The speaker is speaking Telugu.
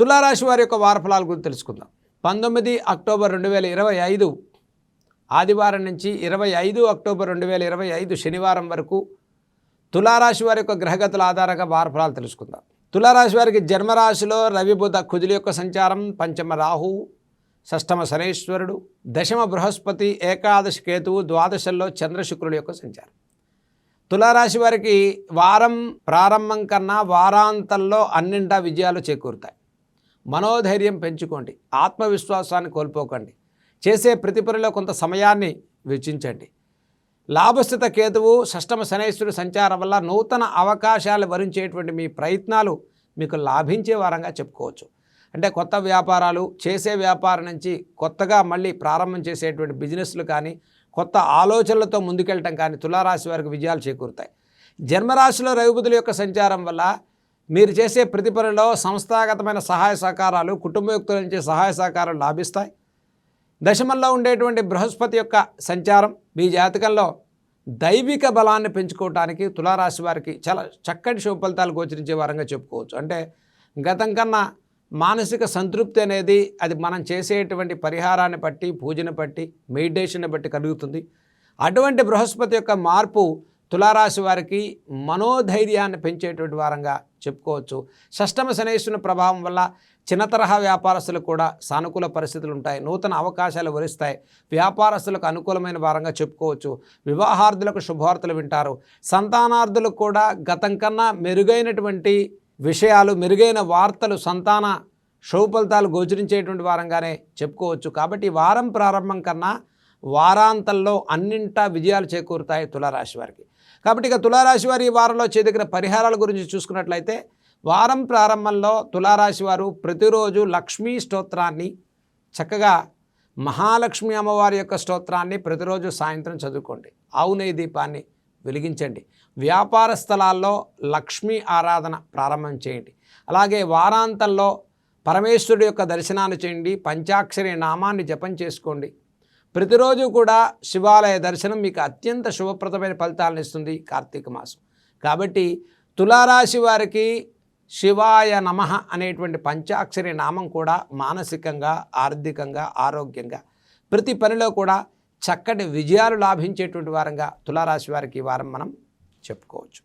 తులారాశి వారి యొక్క వారఫలాల గురించి తెలుసుకుందాం. పంతొమ్మిది అక్టోబర్ రెండు వేల ఇరవై ఐదు ఆదివారం నుంచి ఇరవై ఐదు అక్టోబర్ రెండు వేల ఇరవై ఐదు శనివారం వరకు తులారాశి వారి యొక్క గ్రహగతుల ఆధారంగా వారఫలాలు తెలుసుకుందాం. తులారాశి వారికి జన్మరాశిలో రవి బుధ కుజుల యొక్క సంచారం పంచమ రాహు షష్టమ శనేశ్వరుడు దశమ బృహస్పతి ఏకాదశి కేతువు ద్వాదశల్లో చంద్రశుక్రుడు యొక్క సంచారం. తులారాశి వారికి వారం ప్రారంభం కన్నా వారాంతంలో అన్నింటా విజయాలు చేకూరుతాయి. మనోధైర్యం పెంచుకోండి ఆత్మవిశ్వాసాన్ని కోల్పోకండి చేసే ప్రతి పనిలో కొంత సమయాన్ని వెచ్చించండి. లాభస్థిత కేతువు షష్టమ శనేశ్వరుడు సంచారం వల్ల నూతన అవకాశాలు వరించేటువంటి మీ ప్రయత్నాలు మీకు లాభించే వారంగా చెప్పుకోవచ్చు. అంటే కొత్త వ్యాపారాలు చేసే వ్యాపారం నుంచి కొత్తగా మళ్ళీ ప్రారంభం చేసేటువంటి బిజినెస్లు కానీ కొత్త ఆలోచనలతో ముందుకెళ్ళటం కానీ తులారాశి వారికి విజయాలు చేకూరుతాయి. జన్మరాశిలో రవిబుధుల యొక్క సంచారం వల్ల మీరు చేసే ప్రతి పనిలో సంస్థాగతమైన సహాయ సహకారాలు కుటుంబ వ్యక్తుల నుంచి సహాయ సహకారాలు లాభిస్తాయి. దశమంలో ఉండేటువంటి బృహస్పతి యొక్క సంచారం మీ జాతకంలో దైవిక బలాన్ని పెంచుకోవటానికి తులారాశి వారికి చాలా చక్కటి శుభ ఫలితాలు గోచరించే వారంగా చెప్పుకోవచ్చు. అంటే గతం కన్నా మానసిక సంతృప్తి అనేది అది మనం చేసేటువంటి పరిహారాన్ని బట్టి పూజను బట్టి మెడిటేషన్ బట్టి కలుగుతుంది. అటువంటి బృహస్పతి యొక్క మార్పు తులారాశి వారికి మనోధైర్యాన్ని పెంచేటువంటి వారంగా చెప్పుకోవచ్చు. షష్టమ శనేశ్వరుని ప్రభావం వల్ల చిన్న తరహా వ్యాపారస్తులకు కూడా సానుకూల పరిస్థితులు ఉంటాయి. నూతన అవకాశాలు వరిస్తాయి. వ్యాపారస్తులకు అనుకూలమైన వారంగా చెప్పుకోవచ్చు. వివాహార్థులకు శుభవార్తలు వింటారు. సంతానార్థులకు కూడా గతం కన్నా మెరుగైనటువంటి విషయాలు మెరుగైన వార్తలు సంతాన శుభ ఫలితాలు గోచరించేటువంటి వారంగానే చెప్పుకోవచ్చు. కాబట్టి వారం ప్రారంభం కన్నా వారాంతంలో అన్నింటా విజయాలు చేకూరుతాయి తులారాశి వారికి. కాబట్టి ఇక తులారాశి వారి ఈ వారంలో చేదగిన పరిహారాల గురించి చూసుకున్నట్లయితే వారం ప్రారంభంలో తులారాశి వారు ప్రతిరోజు లక్ష్మీ స్తోత్రాన్ని చక్కగా మహాలక్ష్మి అమ్మవారి యొక్క స్తోత్రాన్ని ప్రతిరోజు సాయంత్రం చదువుకోండి. ఆవునేయ దీపాన్ని వెలిగించండి. వ్యాపార స్థలాల్లో లక్ష్మీ ఆరాధన ప్రారంభం చేయండి. అలాగే వారాంతంలో పరమేశ్వరుడు యొక్క దర్శనాన్ని చేయండి. పంచాక్షరి నామాన్ని జపం చేసుకోండి. ప్రతిరోజు కూడా శివాలయ దర్శనం మీకు అత్యంత శుభప్రదమైన ఫలితాలను ఇస్తుంది కార్తీక మాసం. కాబట్టి తులారాశి వారికి శివాయ నమ అనేటువంటి పంచాక్షరి నామం కూడా మానసికంగా ఆర్థికంగా ఆరోగ్యంగా ప్రతి పనిలో కూడా చక్కటి విజయాలు లాభించేటువంటి వారంగా తులారాశి వారికి ఈ వారం మనం చెప్పుకోవచ్చు.